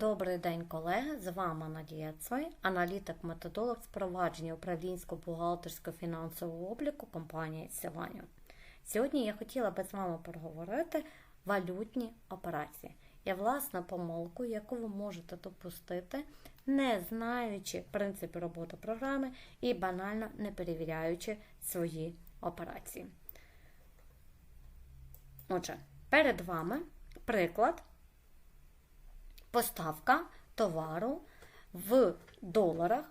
Добрий день, колеги! З вами Надія Цой, аналітик-методолог з провадження управлінського бухгалтерського фінансового обліку компанії Силаню. Сьогодні я хотіла би з вами проговорити валютні операції і власне помилку, яку ви можете допустити, не знаючи принципи роботи програми і банально не перевіряючи свої операції. Отже, перед вами приклад поставка товару в доларах.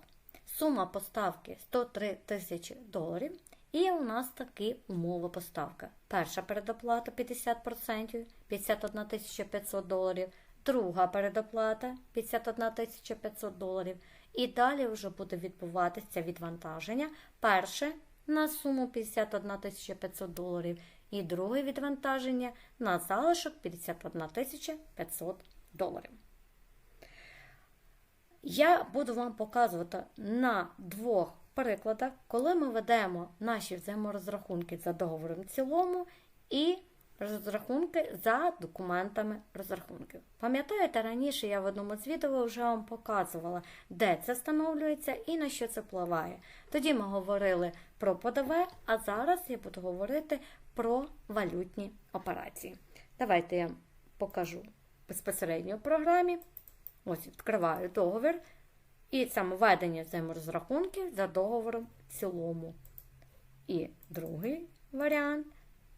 Сума поставки 103 тисячі доларів. І у нас такі умови поставки. Перша передоплата 50%, 51 500 доларів. Друга передоплата 51 500 доларів. І далі вже буде відбуватися відвантаження. Перше на суму 51 500 доларів. І друге відвантаження на залишок 51 500 доларів. Я буду вам показувати на двох прикладах, коли ми ведемо наші взаєморозрахунки за договором в цілому і розрахунки за документами розрахунків. Пам'ятаєте, раніше я в одному з відео вже вам показувала, де це встановлюється і на що це впливає. Тоді ми говорили про ПДВ, а зараз я буду говорити про валютні операції. Давайте я покажу безпосередньо в програмі. Ось відкриваю договір. І саме ведення взаєморозрахунків за договором в цілому. І другий варіант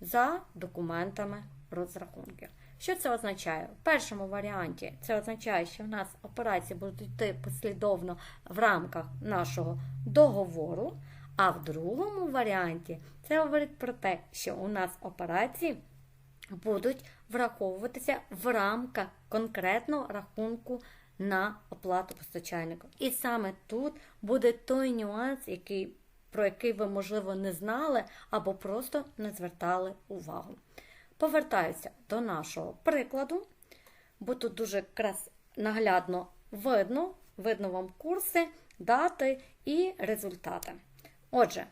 за документами розрахунків. Що це означає? В першому варіанті це означає, що в нас операції будуть йти послідовно в рамках нашого договору, а в другому варіанті це говорить про те, що у нас операції будуть враховуватися в рамках конкретного рахунку на оплату постачальнику. І саме тут буде той нюанс, який, про який ви, можливо, не знали або просто не звертали увагу. Повертаюся до нашого прикладу, бо тут дуже крас наглядно видно, видно вам курси, дати і результати. Отже,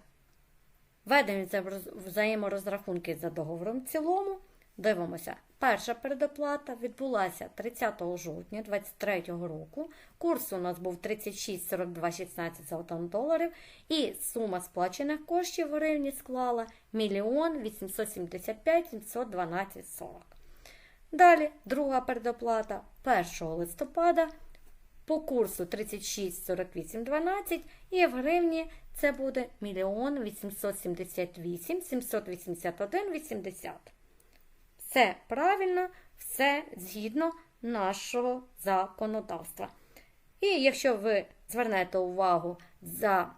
ведення взаєморозрахунки за договором в цілому. Дивимося, перша передоплата відбулася 30 жовтня 2023 року. Курс у нас був 36,42,16 за 1 доларів, і сума сплачених коштів в гривні склала 1 875 712 40. Далі друга передоплата 1 листопада по курсу 36,48,12 і в гривні це буде 1 878 781 80. Все правильно, все згідно нашого законодавства. І якщо ви звернете увагу за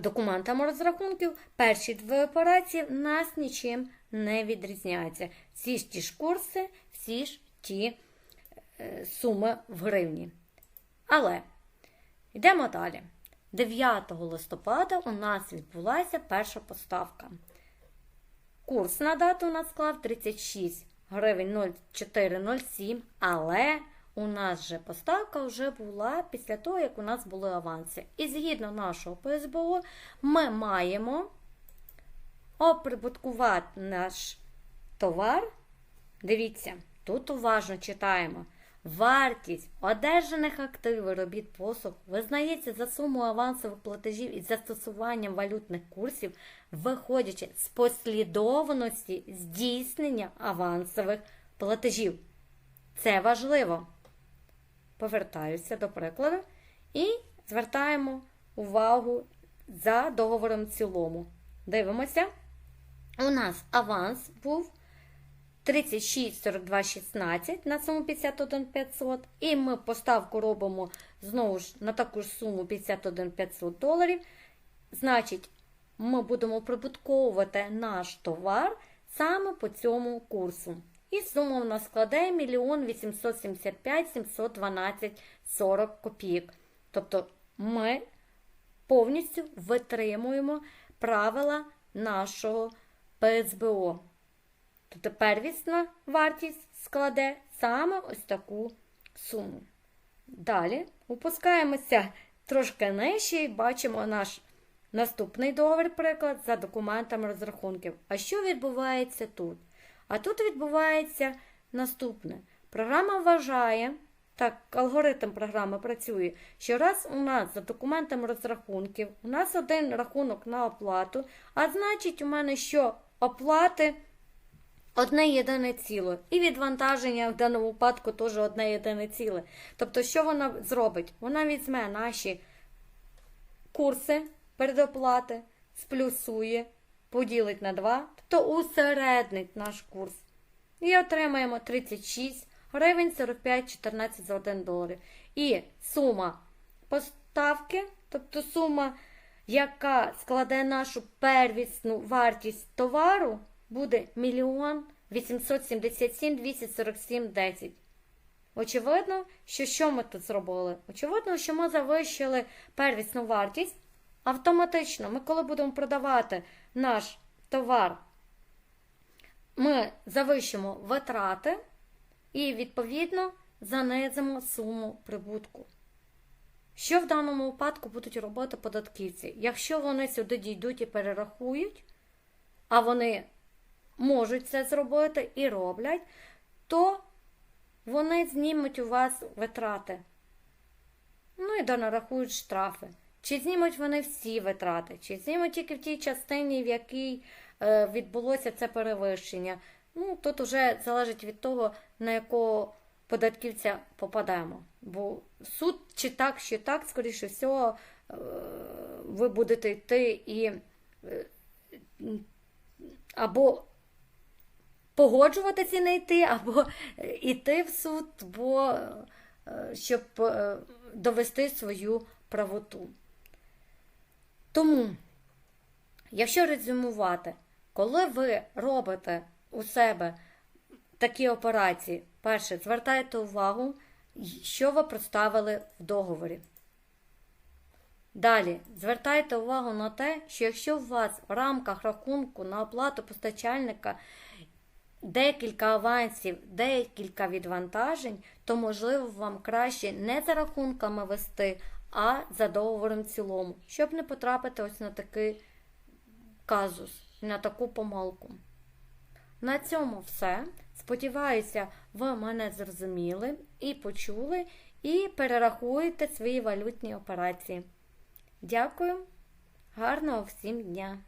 документами розрахунків, перші дві операції в нас нічим не відрізняються. Всі ж ті ж курси, всі ж ті е, суми в гривні. Але йдемо далі. 9 листопада у нас відбулася перша поставка. Курс на дату у нас склав 36 гривень 0407, але у нас же поставка вже була після того, як у нас були аванси. І згідно нашого ПСБО, ми маємо оприбуткувати наш товар. Дивіться, тут уважно читаємо. Вартість одержаних активів робіт послуг визнається за суму авансових платежів із застосуванням валютних курсів, виходячи з послідовності здійснення авансових платежів. Це важливо. Повертаюся до прикладу і звертаємо увагу за договором в цілому. Дивимося. У нас аванс був. 36, 42, 16 на суму 51 500. І ми поставку робимо знову ж на таку ж суму 51 500 доларів. Значить, ми будемо прибутковувати наш товар саме по цьому курсу. І сума у нас складає 1 875 712 40 копійок. Тобто ми повністю витримуємо правила нашого ПСБО то тепер вісна вартість складе саме ось таку суму. Далі опускаємося трошки нижче і бачимо наш наступний договір, приклад, за документами розрахунків. А що відбувається тут? А тут відбувається наступне. Програма вважає, Так, алгоритм програми працює, що раз у нас за документами розрахунків, у нас один рахунок на оплату, а значить у мене що оплати одне єдине ціле. І відвантаження в даному випадку теж одне єдине ціле. Тобто, що вона зробить? Вона візьме наші курси передоплати, сплюсує, поділить на 2, тобто усереднить наш курс. І отримаємо 36 гривень 45 14 за 1 долар. І сума поставки, тобто сума, яка складе нашу первісну вартість товару, буде 1 877 247 10. Очевидно, що що ми тут зробили? Очевидно, що ми завищили первісну вартість. Автоматично, ми коли будемо продавати наш товар, ми завищимо витрати і, відповідно, занизимо суму прибутку. Що в даному випадку будуть робити податківці? Якщо вони сюди дійдуть і перерахують, а вони можуть це зробити і роблять, то вони знімуть у вас витрати. Ну і донарахують штрафи. Чи знімуть вони всі витрати, чи знімуть тільки в тій частині, в якій е, відбулося це перевищення. Ну, тут вже залежить від того, на якого податківця попадаємо. Бо суд чи так, чи так, скоріше всього, е, ви будете йти і е, або погоджуватися не йти, або йти в суд, бо е, щоб е, довести свою правоту. Тому, якщо резюмувати, коли ви робите у себе такі операції, перше, звертайте увагу, що ви проставили в договорі. Далі, звертайте увагу на те, що якщо у вас в рамках рахунку на оплату постачальника декілька авансів, декілька відвантажень, то, можливо, вам краще не за рахунками вести, а за договором в цілому, щоб не потрапити ось на такий казус, на таку помилку. На цьому все. Сподіваюся, ви мене зрозуміли і почули, і перерахуєте свої валютні операції. Дякую, гарного всім дня!